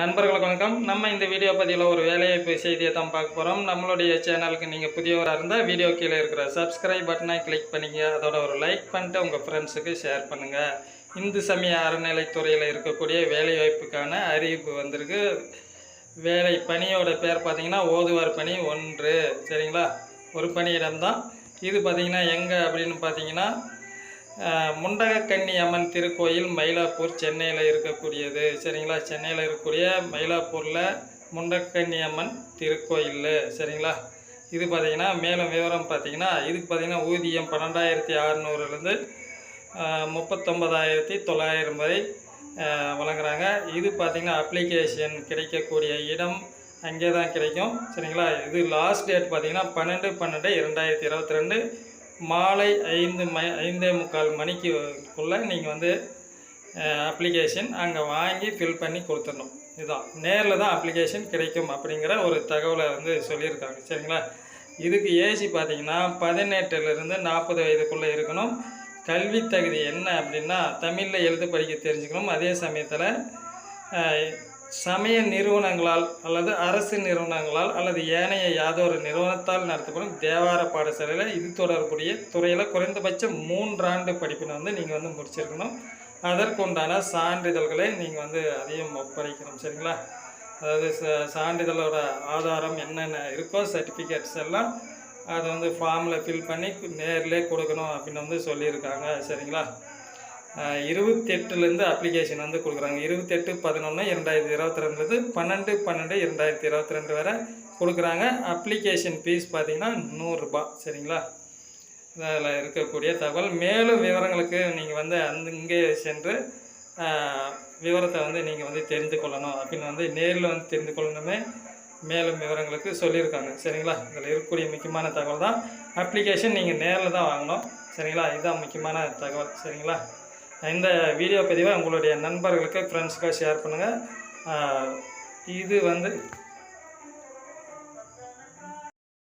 நண்பர்களுக்கு வணக்கம். நம்ம இந்த வீடியோ பதிவில் ஒரு வேலைவாய்ப்பு செய்தியை தான் பார்க்க போகிறோம் நம்மளுடைய சேனலுக்கு நீங்கள் புதியவராக இருந்தால் வீடியோ கீழே இருக்கிற சப்ஸ்கிரைப் பட்டனை கிளிக் பண்ணிங்க. அதோட ஒரு லைக் பண்ணிட்டு உங்கள் ஃப்ரெண்ட்ஸுக்கு ஷேர் பண்ணுங்கள் இந்து சமய அறநிலைத்துறையில் இருக்கக்கூடிய வேலைவாய்ப்புக்கான அறிவிப்பு வந்திருக்கு. வேலை பணியோட பேர் பார்த்தீங்கன்னா ஓதுவார் பணி ஒன்று. சரிங்களா? ஒரு பணியிடம் தான். இது பார்த்தீங்கன்னா எங்கே அப்படின்னு பார்த்தீங்கன்னா முண்டகக்கன்னி அம்மன் திருக்கோயில் மயிலாப்பூர் சென்னையில் இருக்கக்கூடியது. சரிங்களா? சென்னையில் இருக்கக்கூடிய மயிலாப்பூரில் முண்டக்கன்னி அம்மன் திருக்கோயில் சரிங்களா? இது பார்த்திங்கன்னா மேலும் விவரம் பார்த்தீங்கன்னா இதுக்கு பார்த்தீங்கன்னா ஊதியம் பன்னெண்டாயிரத்தி அறநூறுலேருந்து முப்பத்தொம்பதாயிரத்தி தொள்ளாயிரம் வரை வழங்குறாங்க. இது பார்த்திங்கன்னா அப்ளிகேஷன் கிடைக்கக்கூடிய இடம் அங்கே தான் கிடைக்கும். சரிங்களா? இது லாஸ்ட் டேட் பார்த்திங்கன்னா பன்னெண்டு பன்னெண்டு இரண்டாயிரத்தி இருபத்தி ரெண்டு மாலை ஐந்து ம ஐந்தே முக்கால் மணிக்குள்ளே நீங்கள் வந்து அப்ளிகேஷன் அங்கே வாங்கி ஃபில் பண்ணி கொடுத்துடணும். இதுதான் நேரில் தான் அப்ளிகேஷன் கிடைக்கும் அப்படிங்கிற ஒரு தகவலை வந்து சொல்லியிருக்காங்க. சரிங்களா? இதுக்கு ஏசி பார்த்தீங்கன்னா பதினெட்டுலேருந்து நாற்பது வயதுக்குள்ளே இருக்கணும். கல்வி தகுதி என்ன அப்படின்னா தமிழில் எழுத படிக்க தெரிஞ்சுக்கணும். அதே சமயத்தில் சமய நிறுவனங்களால் அல்லது அரசு நிறுவனங்களால் அல்லது ஏனைய யாதொரு நிறுவனத்தால் நடத்தப்படும் தேவார பாடசாலையில் இது தொடர்புடைய துறையில் குறைந்தபட்சம் மூன்றாண்டு படிப்பினை வந்து நீங்கள் வந்து முடிச்சிருக்கணும். அதற்குண்டான சான்றிதழ்களை நீங்கள் வந்து அதையும் ஒப்படைக்கணும் சரிங்களா? அதாவது ச- சான்றிதழோட ஆதாரம் என்னென்ன இருக்கோ சர்டிஃபிகேட்ஸ் எல்லாம் அதை வந்து ஃபார்மில் ஃபில் பண்ணி நேரிலே கொடுக்கணும் அப்படின்னு வந்து சொல்லியிருக்காங்க சரிங்களா? இருபத்தெட்டுலேருந்து அப்ளிகேஷன் வந்து கொடுக்குறாங்க. இருபத்தெட்டு பதினொன்று இரண்டாயிரத்தி இருபத்தி ரெண்டுலேருந்து பன்னெண்டு பன்னெண்டு இரண்டாயிரத்தி இருபத்தி ரெண்டு வரை கொடுக்குறாங்க. அப்ளிகேஷன் ஃபீஸ் பார்த்தீங்கன்னா நூறுரூபா சரிங்களா? அதில் இருக்கக்கூடிய தகவல். மேலும் விவரங்களுக்கு நீங்கள் வந்து அந்த இங்கே சென்று விவரத்தை வந்து நீங்கள் வந்து தெரிந்து கொள்ளணும். அப்படின்னு வந்து நேரில் வந்து தெரிந்து கொள்ளணுமே. மேலும் விவரங்களுக்கு சொல்லியிருக்காங்க சரிங்களா? இதில் இருக்கக்கூடிய முக்கியமான தகவல் தான். அப்ளிகேஷன் நீங்கள் நேரில் தான் வாங்கணும் சரிங்களா? இதுதான் முக்கியமான தகவல் சரிங்களா? இந்த வீடியோ பதிவை உங்களுடைய நண்பர்களுக்கு ஃப்ரெண்ட்ஸுக்காக ஷேர் பண்ணுங்கள் இது வந்து